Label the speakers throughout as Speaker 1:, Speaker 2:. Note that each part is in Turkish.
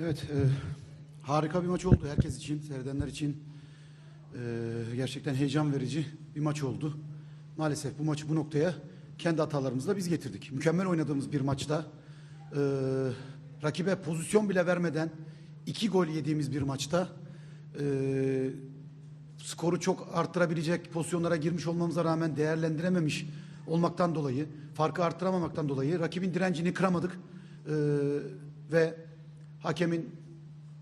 Speaker 1: Evet, e, harika bir maç oldu herkes için, seyredenler için. E, gerçekten heyecan verici bir maç oldu. Maalesef bu maçı bu noktaya kendi hatalarımızla biz getirdik. Mükemmel oynadığımız bir maçta, e, rakibe pozisyon bile vermeden iki gol yediğimiz bir maçta, e, skoru çok arttırabilecek pozisyonlara girmiş olmamıza rağmen değerlendirememiş olmaktan dolayı, farkı arttıramamaktan dolayı rakibin direncini kıramadık. E, ve hakemin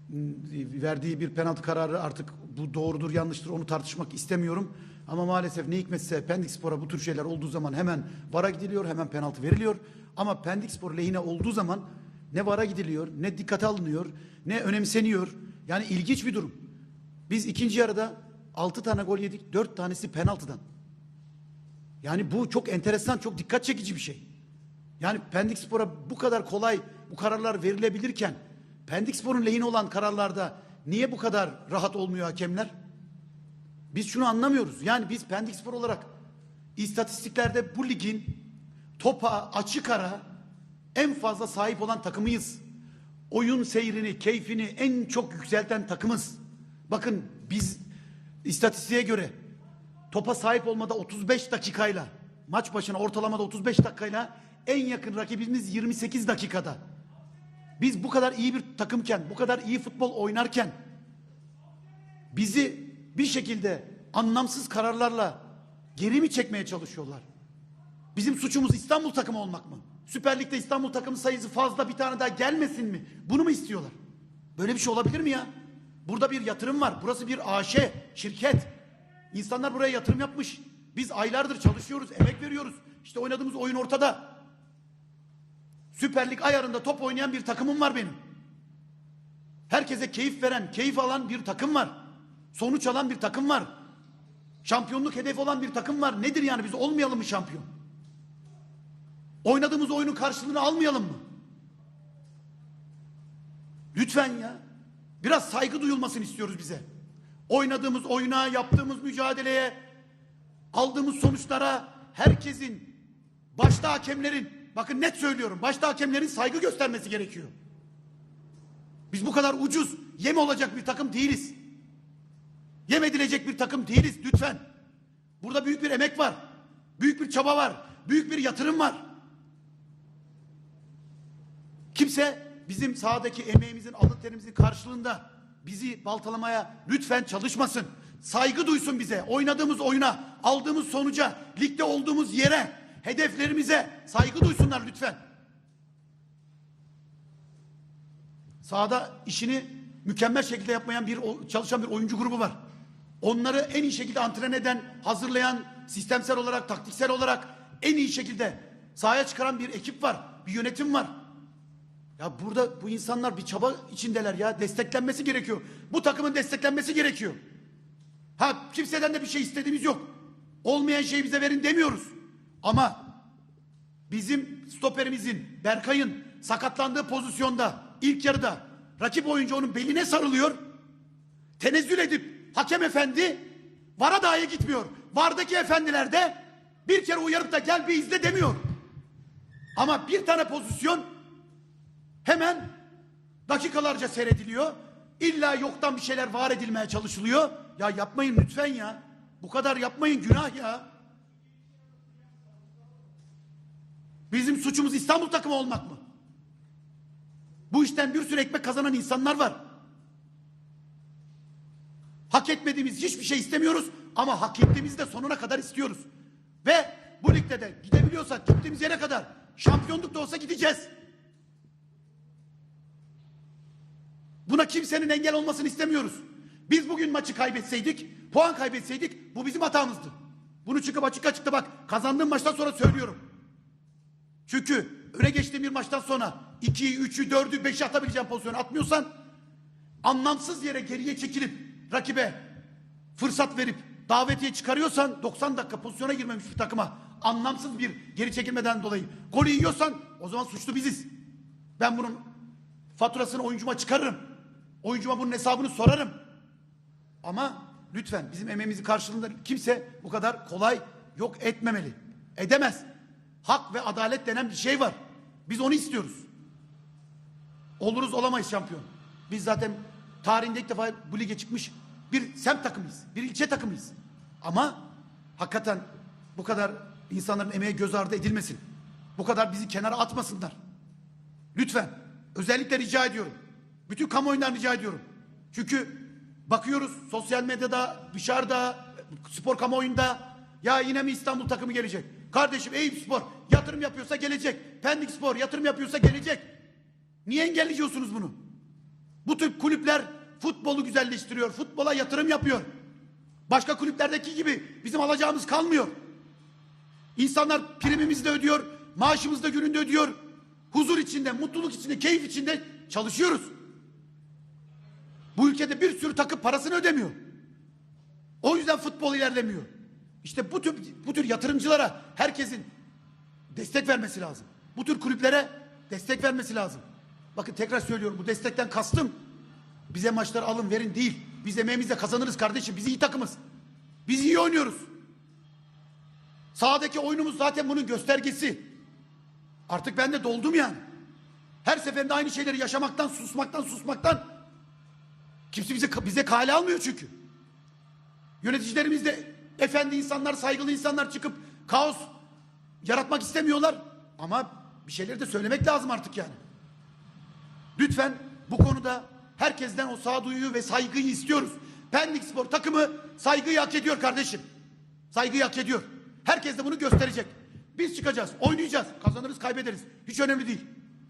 Speaker 1: m, verdiği bir penaltı kararı artık bu doğrudur yanlıştır onu tartışmak istemiyorum. Ama maalesef ne hikmetse Pendik Spor'a bu tür şeyler olduğu zaman hemen VAR'a gidiliyor hemen penaltı veriliyor. Ama Pendik Spor lehine olduğu zaman ne VAR'a gidiliyor ne dikkate alınıyor ne önemseniyor. Yani ilginç bir durum. Biz ikinci yarıda 6 tane gol yedik 4 tanesi penaltıdan. Yani bu çok enteresan çok dikkat çekici bir şey. Yani Pendik Spor'a bu kadar kolay bu kararlar verilebilirken Pendik Spor'un lehine olan kararlarda niye bu kadar rahat olmuyor hakemler? Biz şunu anlamıyoruz. Yani biz Pendik Spor olarak istatistiklerde bu ligin topa açık ara en fazla sahip olan takımıyız. Oyun seyrini, keyfini en çok yükselten takımız. Bakın biz istatistiğe göre topa sahip olmada 35 dakikayla maç başına ortalamada 35 dakikayla en yakın rakibimiz 28 dakikada. Biz bu kadar iyi bir takımken, bu kadar iyi futbol oynarken bizi bir şekilde anlamsız kararlarla geri mi çekmeye çalışıyorlar? Bizim suçumuz İstanbul takımı olmak mı? Süper Lig'de İstanbul takımı sayısı fazla bir tane daha gelmesin mi? Bunu mu istiyorlar? Böyle bir şey olabilir mi ya? Burada bir yatırım var. Burası bir AŞ, şirket. İnsanlar buraya yatırım yapmış. Biz aylardır çalışıyoruz, emek veriyoruz. İşte oynadığımız oyun ortada. Süper Lig ayarında top oynayan bir takımım var benim. Herkese keyif veren, keyif alan bir takım var. Sonuç alan bir takım var. Şampiyonluk hedefi olan bir takım var. Nedir yani biz olmayalım mı şampiyon? Oynadığımız oyunun karşılığını almayalım mı? Lütfen ya. Biraz saygı duyulmasını istiyoruz bize. Oynadığımız oyuna, yaptığımız mücadeleye, aldığımız sonuçlara herkesin, başta hakemlerin, bakın net söylüyorum, başta hakemlerin saygı göstermesi gerekiyor. Biz bu kadar ucuz, yem olacak bir takım değiliz. Yem edilecek bir takım değiliz lütfen. Burada büyük bir emek var. Büyük bir çaba var. Büyük bir yatırım var. Kimse bizim sahadaki emeğimizin, alın terimizin karşılığında bizi baltalamaya lütfen çalışmasın. Saygı duysun bize. Oynadığımız oyuna, aldığımız sonuca, ligde olduğumuz yere, hedeflerimize saygı duysunlar lütfen. Sahada işini mükemmel şekilde yapmayan bir çalışan bir oyuncu grubu var. Onları en iyi şekilde antren eden, hazırlayan, sistemsel olarak, taktiksel olarak en iyi şekilde sahaya çıkaran bir ekip var, bir yönetim var. Ya burada bu insanlar bir çaba içindeler ya. Desteklenmesi gerekiyor. Bu takımın desteklenmesi gerekiyor. Ha kimseden de bir şey istediğimiz yok. Olmayan şeyi bize verin demiyoruz. Ama bizim stoperimizin Berkay'ın sakatlandığı pozisyonda ilk yarıda rakip oyuncu onun beline sarılıyor. Tenezzül edip hakem efendi vara dahi gitmiyor. Vardaki efendiler de bir kere uyarıp da gel bir izle demiyor. Ama bir tane pozisyon hemen dakikalarca seyrediliyor. İlla yoktan bir şeyler var edilmeye çalışılıyor. Ya yapmayın lütfen ya. Bu kadar yapmayın günah ya. Bizim suçumuz İstanbul takımı olmak mı? Bu işten bir sürü ekmek kazanan insanlar var. Hak etmediğimiz hiçbir şey istemiyoruz ama hak ettiğimizi de sonuna kadar istiyoruz. Ve bu ligde de gidebiliyorsak gittiğimiz yere kadar şampiyonluk da olsa gideceğiz. Buna kimsenin engel olmasını istemiyoruz. Biz bugün maçı kaybetseydik, puan kaybetseydik bu bizim hatamızdı. Bunu çıkıp açık açık da bak kazandığım maçtan sonra söylüyorum. Çünkü öne geçtiğim bir maçtan sonra 2'yi, 3'ü, 4'ü, 5'i atabileceğim pozisyonu atmıyorsan anlamsız yere geriye çekilip rakibe fırsat verip davetiye çıkarıyorsan 90 dakika pozisyona girmemiş bir takıma anlamsız bir geri çekilmeden dolayı golü yiyorsan o zaman suçlu biziz. Ben bunun faturasını oyuncuma çıkarırım. Oyuncuma bunun hesabını sorarım. Ama lütfen bizim emeğimizi karşılığında kimse bu kadar kolay yok etmemeli. Edemez. Hak ve adalet denen bir şey var. Biz onu istiyoruz. Oluruz olamayız şampiyon. Biz zaten tarihinde ilk defa bu lige çıkmış bir semt takımıyız. Bir ilçe takımıyız. Ama hakikaten bu kadar insanların emeği göz ardı edilmesin. Bu kadar bizi kenara atmasınlar. Lütfen. Özellikle rica ediyorum. Bütün kamuoyundan rica ediyorum. Çünkü bakıyoruz sosyal medyada, dışarıda, spor kamuoyunda ya yine mi İstanbul takımı gelecek? Kardeşim Eyüp Spor yatırım yapıyorsa gelecek. Pendik Spor yatırım yapıyorsa gelecek. Niye engelliyorsunuz bunu? Bu tür kulüpler futbolu güzelleştiriyor. Futbola yatırım yapıyor. Başka kulüplerdeki gibi bizim alacağımız kalmıyor. İnsanlar primimizi de ödüyor, maaşımızı da gününde ödüyor. Huzur içinde, mutluluk içinde, keyif içinde çalışıyoruz. Bu ülkede bir sürü takım parasını ödemiyor. O yüzden futbol ilerlemiyor. İşte bu tür, bu tür yatırımcılara herkesin destek vermesi lazım. Bu tür kulüplere destek vermesi lazım. Bakın tekrar söylüyorum bu destekten kastım bize maçları alın verin değil. Biz emeğimizle kazanırız kardeşim. Biz iyi takımız. Biz iyi oynuyoruz. Sahadaki oyunumuz zaten bunun göstergesi. Artık ben de doldum yani. Her seferinde aynı şeyleri yaşamaktan, susmaktan, susmaktan kimse bize bize kale almıyor çünkü. Yöneticilerimiz de efendi insanlar, saygılı insanlar çıkıp kaos yaratmak istemiyorlar. Ama bir şeyleri de söylemek lazım artık yani. Lütfen bu konuda herkesten o sağduyuyu ve saygıyı istiyoruz. Pendik Spor takımı saygıyı hak ediyor kardeşim. Saygıyı hak ediyor. Herkes de bunu gösterecek. Biz çıkacağız, oynayacağız. Kazanırız, kaybederiz. Hiç önemli değil.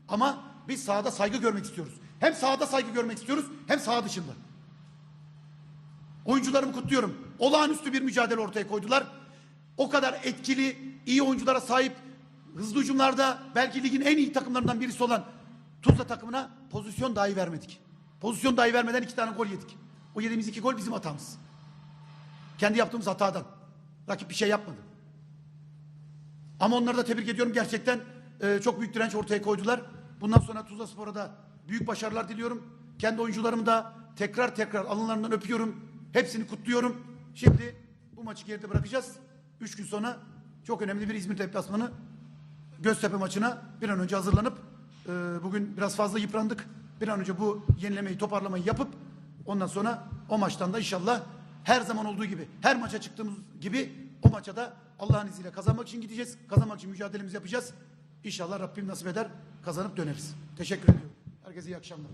Speaker 1: Ama biz sahada saygı görmek istiyoruz. Hem sahada saygı görmek istiyoruz, hem saha dışında. Oyuncularımı kutluyorum. Olağanüstü bir mücadele ortaya koydular. O kadar etkili, iyi oyunculara sahip, hızlı hücumlarda belki ligin en iyi takımlarından birisi olan Tuzla takımına pozisyon dahi vermedik. Pozisyon dahi vermeden iki tane gol yedik. O yediğimiz iki gol bizim hatamız. Kendi yaptığımız hatadan. Rakip bir şey yapmadı. Ama onları da tebrik ediyorum. Gerçekten e, çok büyük direnç ortaya koydular. Bundan sonra Tuzla Spor'a da büyük başarılar diliyorum. Kendi oyuncularımı da tekrar tekrar alınlarından öpüyorum. Hepsini kutluyorum. Şimdi bu maçı geride bırakacağız. Üç gün sonra çok önemli bir İzmir deplasmanı Göztepe maçına bir an önce hazırlanıp e, bugün biraz fazla yıprandık. Bir an önce bu yenilemeyi toparlamayı yapıp ondan sonra o maçtan da inşallah her zaman olduğu gibi her maça çıktığımız gibi o maça da Allah'ın izniyle kazanmak için gideceğiz. Kazanmak için mücadelemizi yapacağız. İnşallah Rabbim nasip eder kazanıp döneriz. Teşekkür ediyorum. Herkese iyi akşamlar.